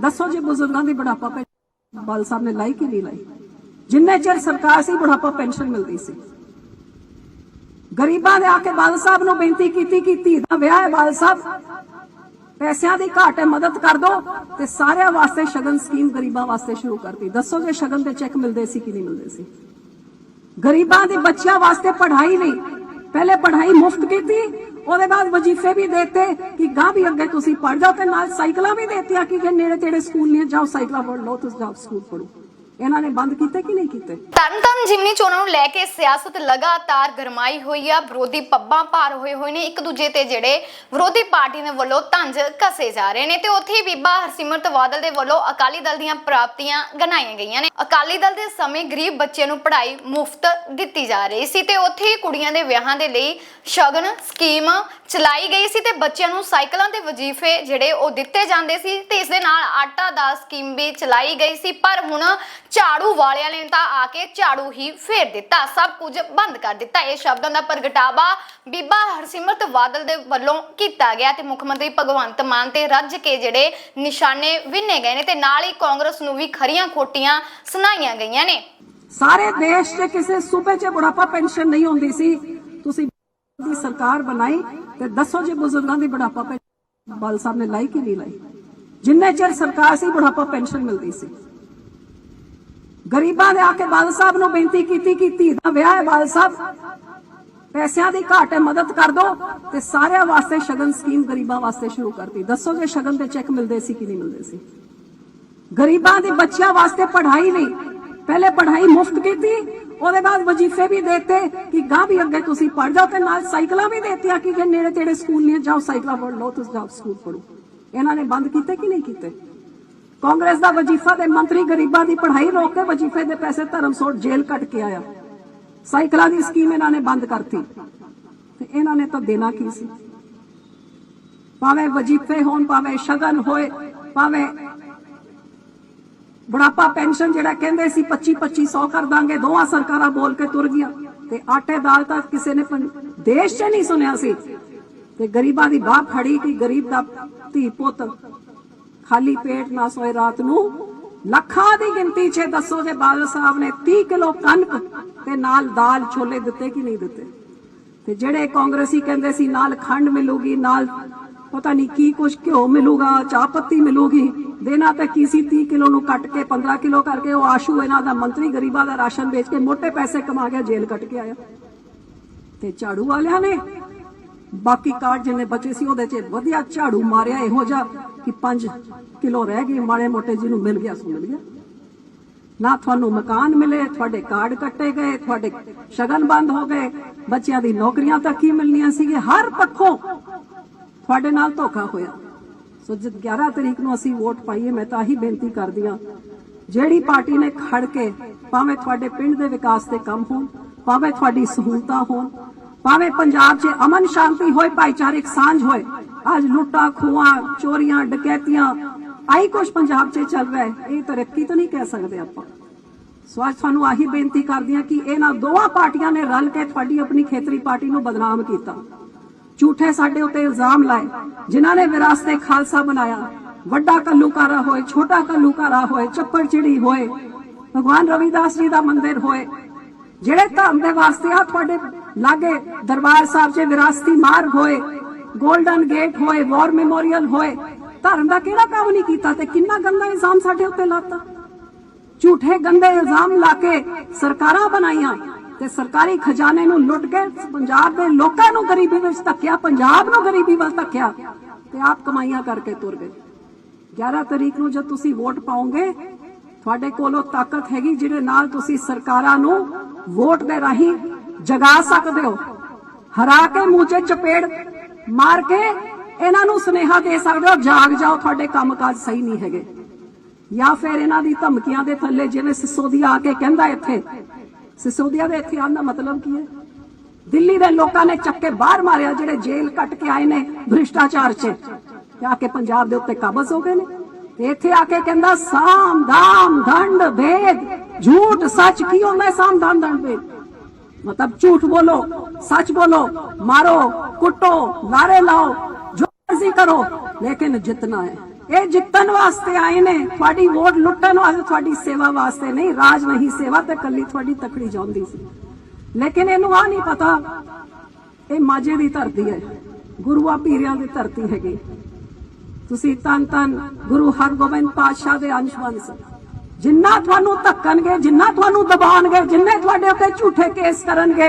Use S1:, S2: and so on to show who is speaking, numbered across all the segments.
S1: ਦੱਸੋ ਜੇ ਬਜ਼ੁਰਗਾਂ ਦੀ ਬੁਢਾਪਾ ਪੈਨਸ਼ਨ ਬਾਲ ਸਾਹਿਬ ਨੇ ਲਾਈ ਕਿ ਨਹੀਂ ਲਾਈ? ਜਿੰਨੇ ਚਿਰ ਸਰਕਾਰ ਸੀ, ਬੁਢਾਪਾ ਪੈਨਸ਼ਨ ਮਿਲਦੀ ਸੀ। ਗਰੀਬਾਂ ਦੇ ਆ ਕੇ ਬਾਲ ਸਾਹਿਬ ਨੂੰ ਬੇਨਤੀ ਕੀਤੀ ਕਿ ਧੀ ਦਾ ਵਿਆਹ ਹੈ, ਬਾਲ ਸਾਹਿਬ। ਪੈਸਿਆਂ ਦੀ ਘਾਟ ਹੈ, ਮਦਦ ਕਰ ਦਿਓ ਤੇ ਸਾਰਿਆਂ ਵਾਸਤੇ ਸ਼ਗਨ ਸਕੀਮ ਗਰੀਬਾਂ ਵਾਸਤੇ ਸ਼ੁਰੂ ਕਰਤੀ। ਦੱਸੋ ਜੇ ਸ਼ਗਨ ਦੇ ਚੈੱਕ ਮਿਲਦੇ ਸੀ ਕਿ ਨਹੀਂ ਮਿਲਦੇ ਸੀ? ਗਰੀਬਾਂ ਦੇ ਬੱਚਿਆਂ ਵਾਸਤੇ ਪੜ੍ਹਾਈ ਲਈ ਪਹਿਲੇ ਪੜ੍ਹਾਈ ਮੁਫਤ ਕੀਤੀ ਉਹਦੇ ਬਾਅਦ ਵਜ਼ੀਫੇ ਵੀ ਦਿੱਤੇ ਕਿ ਗਾਂ ਵੀ ਅੱਗੇ ਤੁਸੀਂ ਪੜ੍ਹ ਜਾਓ ਤੇ ਨਾਲ ਸਾਈਕਲਾਂ ਵੀ ਦੇਤੀਆਂ ਕਿ ਨੇੜੇ ਤੇੜੇ ਸਕੂਲ ਨਹੀਂ ਜਾਓ ਸਾਈਕਲਾਂ ਪੜ ਲਓ, ਤੁਸੀਂ ਜਾਓ ਸਕੂਲ ਪੜ੍ਹੋ ਇਹਨਾਂ ਨੇ ਬੰਦ ਕੀਤੇ ਕਿ ਨਹੀਂ ਕੀਤੇ?
S2: ਤਰਨਤਾਰਨ ਜਿਮਨੀ ਚੋਣਾਂ ਨੂੰ ਲੈ ਕੇ ਸਿਆਸਤ ਲਗਾਤਾਰ ਗਰਮਾਈ ਹੋਈ ਆ, ਵਿਰੋਧੀ ਪੱਬਾਂ ਭਾਰ ਹੋਏ ਹੋਏ ਨੇ, ਇੱਕ ਦੂਜੇ ਤੇ ਜਿਹੜੇ ਵਿਰੋਧੀ ਪਾਰਟੀ ਦੇ ਵੱਲੋਂ ਤੰਜ ਕਸੇ ਜਾ ਰਹੇ ਨੇ ਤੇ ਉੱਥੇ ਹੀ ਬੀਬਾ ਹਰਸਿਮਰਤ ਬਾਦਲ ਦੇ ਵੱਲੋਂ ਅਕਾਲੀ ਦਲ ਦੀਆਂ ਪ੍ਰਾਪਤੀਆਂ ਗਨਾਈਆਂ ਗਈਆਂ ਨੇ। ਅਕਾਲੀ ਦਲ ਦੇ ਸਮੇਂ ਗਰੀਬ ਬੱਚੇ ਨੂੰ ਪੜ੍ਹਾਈ ਮੁਫਤ ਦਿੱਤੀ ਜਾ ਰਹੀ ਸੀ ਤੇ ਉੱਥੇ ਹੀ ਕੁੜੀਆਂ ਦੇ ਵਿਆਹਾਂ ਦੇ ਲਈ ਸ਼ਗਨ ਸਕੀਮ ਚਲਾਈ ਗਈ ਸੀ ਤੇ ਬੱਚਿਆਂ ਨੂੰ ਸਾਈਕਲਾਂ ਦੇ ਵਜ਼ੀਫੇ ਜਿਹੜੇ ਉਹ ਦਿੱਤੇ ਜਾਂਦੇ ਸੀ ਤੇ ਇਸ ਦੇ ਨਾਲ ਆਟਾ ਦਾ ਸਕੀਮ ਵੀ ਚਲਾਈ ਗਈ ਸੀ। ਪਰ ਹੁਣ ਝਾੜੂ ਵਾਲਿਆਂ ਨੇ ਤਾਂ ਆ ਕੇ ਝਾੜੂ ਹੀ ਫੇਰ ਦਿੱਤਾ, ਸਭ ਕੁਝ ਬੰਦ ਕਰ ਦਿੱਤਾ। ਇਹ ਸ਼ਬਦਾਂ ਦਾ ਪ੍ਰਗਟਾਵਾ ਬੀਬਾ ਹਰਸਿਮਰਤ ਬਾਦਲ ਦੇ ਵੱਲੋਂ ਕੀਤਾ ਗਿਆ ਤੇ ਮੁੱਖ ਮੰਤਰੀ ਭਗਵੰਤ ਮਾਨ ਤੇ ਰੱਜ ਕੇ ਜਿਹੜੇ ਨਿਸ਼ਾਨੇ ਵਿੰਨੇ ਗਏ ਨੇ ਤੇ ਨਾਲ ਹੀ ਕਾਂਗਰਸ ਨੂੰ ਵੀ ਖਰੀਆਂ ਖੋਟੀਆਂ ਸੁਣਾਈਆਂ ਗਈਆਂ ਨੇ।
S1: ਸਾਰੇ ਦੇਸ਼ 'ਚ ਕਿਸੇ ਸੂਬੇ 'ਚ ਬੁਢਾਪਾ ਪੈਨਸ਼ਨ ਨਹੀਂ ਹੁੰਦੀ ਸੀ। ਤੁਸੀਂ ਦੀ ਸਰਕਾਰ ਬਣਾਈ ਤੇ ਦੱਸੋ ਜੀ ਬਜ਼ੁਰਗਾਂ ਦੀ ਬੁਢਾਪਾ ਪੈਨਸ਼ਨ ਬਾਲ ਸਾਹਿਬ ਨੇ ਲਾਈ ਕਿ ਨਹੀਂ ਲਾਈ? ਜਿੰਨੇ ਚਿਰ ਸਰਕਾਰ ਸੀ, ਬੁਢਾਪਾ ਪੈਨਸ਼ਨ ਮਿਲਦੀ ਸੀ। ਗਰੀਬਾਂ ਦੇ ਆ ਕੇ ਬਾਲ ਸਾਹਿਬ ਨੂੰ ਬੇਨਤੀ ਕੀਤੀ ਕਿ ਧੀ ਦਾ ਵਿਆਹ ਹੈ ਬਾਲ ਸਾਹਿਬ। ਪੈਸਿਆਂ ਦੀ ਘਾਟ ਹੈ, ਮਦਦ ਕਰ ਦਿਓ ਤੇ ਸਾਰਿਆਂ ਵਾਸਤੇ ਸ਼ਗਨ ਸਕੀਮ ਗਰੀਬਾਂ ਵਾਸਤੇ ਸ਼ੁਰੂ ਕਰਤੀ। ਦੱਸੋ ਜੇ ਸ਼ਗਨ ਦੇ ਚੈੱਕ ਮਿਲਦੇ ਸੀ ਕਿ ਨਹੀਂ ਮਿਲਦੇ ਸੀ? ਗਰੀਬਾਂ ਦੇ ਬੱਚਿਆਂ ਵਾਸਤੇ ਪੜ੍ਹਾਈ ਨਹੀਂ। ਪਹਿਲੇ ਪੜ੍ਹਾਈ ਮੁਫਤ ਕੀਤੀ, ਉਹਦੇ ਬਾਅਦ ਵਜ਼ੀਫੇ ਵੀ ਦੇਤੇ ਕਿ ਗਾਂ ਵੀ ਅੱਗੇ ਤੁਸੀਂ ਪੜ੍ਹ ਜਾਓ ਤੇ ਨਾਲ ਸਾਈਕਲਾਂ ਵੀ ਦੇਤੀਆਂ ਕਿ ਜੇ ਨੇੜੇ ਤੇੜੇ ਸਕੂਲ ਨਹੀਂ ਜਾਓ, ਸਾਈਕਲਾਂ ਪੜ ਲਓ, ਤੁਸੀਂ ਜਾਓ ਸਕੂਲ ਪੜੋ ਇਹਨਾਂ ਨੇ ਬੰਦ ਕੀਤੇ ਕਿ ਨਹੀਂ ਕੀਤੇ? ਕਾਂਗਰਸ ਦਾ ਵਜ਼ੀਫਾ ਦੇ ਮੰਤਰੀ ਗਰੀਬਾਂ ਦੀ ਪੜ੍ਹਾਈ ਰੋਕ ਕੇ ਵਜ਼ੀਫੇ ਦੇ ਪੈਸੇ ਧਰਮਸੋਟ ਜੇਲ੍ਹ ਕੱਟ ਕੇ ਆਇਆ। ਸਾਈਕਲਾਂ ਦੀ ਸਕੀਮ ਇਹਨਾਂ ਨੇ ਬੰਦ ਕਰਤੀ। ਤੇ ਇਹਨਾਂ ਨੇ ਤਾਂ ਦੇਣਾ ਕੀ ਸੀ? ਭਾਵੇਂ ਵਜ਼ੀਫੇ ਹੋਣ, ਭਾਵੇਂ ਸ਼ਗਨ ਹੋਏ, ਭਾਵੇਂ ਬੁਢਾਪਾ ਪੈਨਸ਼ਨ ਜਿਹੜਾ ਕਹਿੰਦੇ ਸੀ 25 2500 ਕਰ ਦਾਂਗੇ, ਦੋਵਾਂ ਸਰਕਾਰਾਂ ਬੋਲ ਕੇ ਤੁਰ ਗਈਆਂ। ਤੇ ਆਟੇ ਦਾਲ ਤਾਂ ਕਿਸੇ ਨੇ ਦੇਸ਼ 'ਚ ਨਹੀਂ ਸੁਣਿਆ ਸੀ। ਤੇ ਗਰੀਬਾਂ ਦੀ ਬਾਹ ਖੜੀ ਕਿ ਗਰੀਬ ਦਾ ਧੀ ਪੁੱਤ ਖਾਲੀ ਪੇਟ ਨਾ ਸੋਏ ਰਾਤ ਨੂੰ। ਲੱਖਾਂ ਦੀ ਗਿਣਤੀ 'ਚ ਦੱਸੋ ਜੇ ਬਾਦਲ ਸਾਹਿਬ ਨੇ 30 ਕਿਲੋ ਕਣਕ ਤੇ ਨਾਲ ਦਾਲ ਛੋਲੇ ਦਿੱਤੇ ਕਿ ਨਹੀਂ ਦਿੱਤੇ। ਤੇ ਜਿਹੜੇ ਕਾਂਗਰਸੀ ਕਹਿੰਦੇ ਸੀ ਨਾਲ ਖੰਡ ਮਿਲੂਗੀ, ਨਾਲ ਪਤਾ ਨਹੀਂ ਕੀ ਕੁਝ ਘਿਓ ਮਿਲੂਗਾ, ਚਾਹ ਪੱਤੀ ਮਿਲੂਗੀ, ਦੇਣਾ ਤਾਂ ਕੀ ਸੀ 30 ਕਿਲੋ ਨੂੰ ਕੱਟ ਕੇ 15 ਕਿਲੋ ਕਰਕੇ, ਉਹ ਆਸ਼ੂ ਇਹਨਾਂ ਦਾ ਮੰਤਰੀ ਗਰੀਬਾਂ ਦਾ ਰਾਸ਼ਨ ਵੇਚ ਕੇ ਮੋٹے ਪੈਸੇ ਕਮਾ ਗਿਆ, ਜੇਲ੍ਹ ਕੱਟ ਕੇ ਆਇਆ। ਤੇ ਝਾੜੂ ਵਾਲਿਆਂ ਨੇ ਬਾਕੀ ਕਾਰਡ ਜਿੰਨੇ ਬਚੇ ਸੀ ਉਹਦੇ 'ਚ ਵਧੀਆ ਝਾੜੂ ਮਾਰਿਆ ਇਹੋ ਜਿਹਾ ਕਿ 5 ਕਿਲੋ ਰਹਿ ਗਏ, ਮਾੜੇ ਮੋਟੇ ਜਿਹਨੂੰ ਮਿਲ ਗਿਆ ਸੋ ਮਿਲ ਗਿਆ। ਨਾ ਤੁਹਾਨੂੰ ਮਕਾਨ ਮਿਲੇ, ਤੁਹਾਡੇ ਕਾਰਡ ਕੱਟੇ ਗਏ, ਤੁਹਾਡੇ ਸ਼ਗਨ ਬੰਦ ਹੋ ਗਏ, ਬੱਚਿਆਂ ਦੀ ਨੌਕਰੀਆਂ ਤੱਕ ਹੀ ਮਿਲਣੀਆਂ ਸੀਗੇ ਹਰ ਪੱਖੋਂ ਤੁਹਾਡੇ ਨਾਲ ਧੋਖਾ ਹੋਇਆ। ਸੋ ਜਦ 11 ਤਰੀਕ ਨੂੰ ਅਸੀਂ ਵੋਟ ਪਾਈਏ, ਮੈਂ ਤਾਂ ਆਹੀ ਬੇਨਤੀ ਕਰਦੀ ਹਾਂ, ਜਿਹੜੀ ਪਾਰਟੀ ਨੇ ਖੜ ਕੇ ਭਾਵੇਂ ਤੁਹਾਡੇ ਪਿੰਡ ਦੇ ਵਿਕਾਸ ਤੇ ਕੰਮ ਹੋਣ, ਭਾਵੇਂ ਤੁਹਾਡੀ ਸਹੂਲਤਾਂ ਹੋਣ ਭਾਵੇਂ ਪੰਜਾਬ 'ਚ ਅਮਨ ਸ਼ਾਂਤੀ ਹੋਏ, ਭਾਈਚਾਰਕ ਸਾਂਝ ਹੋਏ, ਅੱਜ ਲੁੱਟਾਂ, ਖੂਹਾਂ, ਚੋਰੀਆਂ, ਡਕੈਤੀਆਂ ਆਈ ਕੁਝ ਪੰਜਾਬ 'ਚ ਚੱਲ ਰਿਹਾ ਹੈ। ਇਹ ਤਰੱਕੀ ਤਾਂ ਨਹੀਂ ਕਹਿ ਸਕਦੇ ਆਪਾਂ। ਸੋ ਅੱਜ ਤੁਹਾਨੂੰ ਆਹੀ ਬੇਨਤੀ ਕਰਦੀ ਹਾਂ ਕਿ ਇਹਨਾਂ ਦੋਵਾਂ ਪਾਰਟੀਆਂ ਨੇ ਰਲ ਕੇ ਤੁਹਾਡੀ ਆਪਣੀ ਖੇਤਰੀ ਪਾਰਟੀ ਨੂੰ ਬਦਨਾਮ ਕੀਤਾ। ਝੂਠੇ ਸਾਡੇ ਉੱਤੇ ਇਲਜ਼ਾਮ ਲਾਏ, ਜਿਨ੍ਹਾਂ ਨੇ ਵਿਰਾਸਤੇ ਖਾਲਸਾ ਬਣਾਇਆ। ਵੱਡਾ ਕੱਲੂਕਾਰਾ ਹੋਏ, ਛੋਟਾ ਕੱਲੂਕਾਰਾ ਹੋਏ ਚੱਪੜ ਚਿੜੀ ਹੋਏ, ਭਗਵਾਨ ਰਵਿਦਾਸ ਜੀ ਦਾ ਮੰਦਿਰ ਹੋਏ, ਜਿਹੜੇ ਧਰਮ ਦੇ ਵਾਸਤੇ ਆ ਤੁਹਾਡੇ ਲਾਗੇ ਦਰਬਾਰ ਸਾਹਿਬ 'ਚ ਵਿਰਾਸਤੀ ਮਾਰਗ ਹੋਏ, ਗੋਲਡਨ ਗੇਟ ਹੋਏ, ਵਾਰ ਮੈਮੋਰੀਅਲ ਹੋਏ, ਧਰਮ ਦਾ ਕਿਹੜਾ ਕੰਮ ਨਹੀਂ ਕੀਤਾ ਤੇ ਕਿੰਨਾ ਗੰਦਾ ਇਲਜ਼ਾਮ ਸਾਡੇ ਉੱਤੇ ਲਾਤਾ? ਝੂਠੇ ਗੰਦੇ ਇਲਜ਼ਾਮ ਲਾ ਕੇ ਸਰਕਾਰਾਂ ਬਣਾਈਆਂ ਤੇ ਸਰਕਾਰੀ ਖਜ਼ਾਨੇ ਨੂੰ ਲੁੱਟ ਕੇ ਪੰਜਾਬ ਦੇ ਲੋਕਾਂ ਨੂੰ ਗਰੀਬੀ ਵਿੱਚ ਧੱਕਿਆ, ਪੰਜਾਬ ਨੂੰ ਗਰੀਬੀ ਵੱਲ ਧੱਕਿਆ ਤੇ ਆਪ ਕਮਾਈਆਂ ਕਰਕੇ ਤੁਰ ਗਏ। 11 ਤਰੀਕ ਨੂੰ ਜਦ ਤੁਸੀਂ ਵੋਟ ਪਾਓਗੇ, ਤੁਹਾਡੇ ਕੋਲੋਂ ਤਾਕਤ ਹੈਗੀ ਜਿਹਦੇ ਨਾਲ ਤੁਸੀਂ ਸਰਕਾਰਾਂ ਨੂੰ ਵੋਟ ਦੇ ਰਾਹੀਂ ਜਗਾ ਸਕਦੇ ਹੋ। ਹਰਾ ਕੇ ਮੂੰਹ 'ਚ ਚਪੇੜ ਮਾਰ ਕੇ ਇਹਨਾਂ ਨੂੰ ਸੁਨੇਹਾ ਦੇ ਸਕਦੇ ਹੋ, ਜਾਗ ਜਾਓ, ਤੁਹਾਡੇ ਕੰਮਕਾਜ ਸਹੀ ਨਹੀਂ ਹੈਗੇ। ਜਾਂ ਫਿਰ ਇਹਨਾਂ ਦੀ ਧਮਕੀਆਂ ਦੇ ਥੱਲੇ, ਜਿਵੇਂ ਸਿਸੋਦੀਆ ਆ ਕੇ ਕਹਿੰਦਾ ਇੱਥੇ। ਸਿਸੋਦੀਆ ਦੇ ਇੱਥੇ ਆਉਣ ਦਾ ਮਤਲਬ ਕੀ ਹੈ? ਦਿੱਲੀ ਦੇ ਲੋਕਾਂ ਨੇ ਚੱਕੇ ਬਾਹਰ ਮਾਰਿਆ, ਜਿਹੜੇ ਜੇਲ੍ਹ ਕੱਟ ਕੇ ਆਏ ਨੇ ਭ੍ਰਿਸ਼ਟਾਚਾਰ 'ਚ। ਤੇ ਆ ਕੇ ਪੰਜਾਬ ਦੇ ਉੱਤੇ ਕਾਬਜ਼ ਹੋ ਗਏ ਨੇ। ਤੇ ਇੱਥੇ ਆ ਕੇ ਕਹਿੰਦਾ ਸਾਮ ਦਾਮ ਦੰਡ ਭੇਦ ਝੂਠ ਸੱਚ ਕੀ ਹੁੰਦਾ ਸਾਮ ਦਾਮ ਦੰਡ ਭੇਦ मतलब झूठ बोलो सच बोलो मारो कुटो नारे लाओ जो मर्जी करो लेकिन जितना है ਇਹ ਜਿੱਤਣ ਵਾਸਤੇ ਆਏ ਨੇ ਤੁਹਾਡੀ ਵੋਟ ਲੁੱਟਣ ਵਾਸਤੇ ਤੁਹਾਡੀ ਸੇਵਾ ਵਾਸਤੇ ਨਹੀਂ ਰਾਜ ਨਹੀਂ ਸੇਵਾ ਤੇ ਕੱਲੀ ਤੁਹਾਡੀ ਤਕੜੀ ਚਾਹੁੰਦੀ ਸੀ ਲੇਕਿਨ ਇਹਨੂੰ ਆ ਨਹੀਂ ਪਤਾ ਇਹ ਮਾਝੇ ਦੀ ਧਰਤੀ ਹੈ ਗੁਰੂਆਂ ਪੀਰਿਆਂ ਦੀ ਧਰਤੀ ਹੈਗੀ ਤੁਸੀਂ ਤਨ ਤਨ ਗੁਰੂ ਹਰਗੋਬਿੰਦ ਪਾਤਸ਼ਾਹ ਦੇ ਅੰਸ਼ ਵੰਸ ਜਿੰਨਾ ਤੁਹਾਨੂੰ ਧੱਕਣਗੇ, ਜਿੰਨਾ ਤੁਹਾਨੂੰ ਦਬਾਣਗੇ ਜਿੰਨੇ ਤੁਹਾਡੇ ਉੱਤੇ ਝੂਠੇ ਕੇਸ ਕਰਨਗੇ,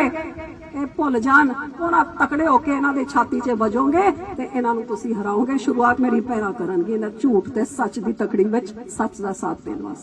S1: ਇਹ ਭੁੱਲ ਜਾਣ। ਉਹਨਾਂ ਤਕੜੇ ਹੋ ਕੇ ਇਹਨਾਂ ਦੇ ਛਾਤੀ 'ਚ ਵਜੋਗੇ ਤੇ ਇਹਨਾਂ ਨੂੰ ਤੁਸੀਂ ਹਰਾਓਗੇ। ਸ਼ੁਰੂਆਤ ਮੇਰੀ ਪੈਰਾ ਕਰਨਗੇ ਇਹਨਾਂ ਝੂਠ ਤੇ ਸੱਚ ਦੀ ਤਕੜੀ ਵਿੱਚ ਸੱਚ ਦਾ ਸਾਥ ਦੇਣ ਵਾਸਤੇ।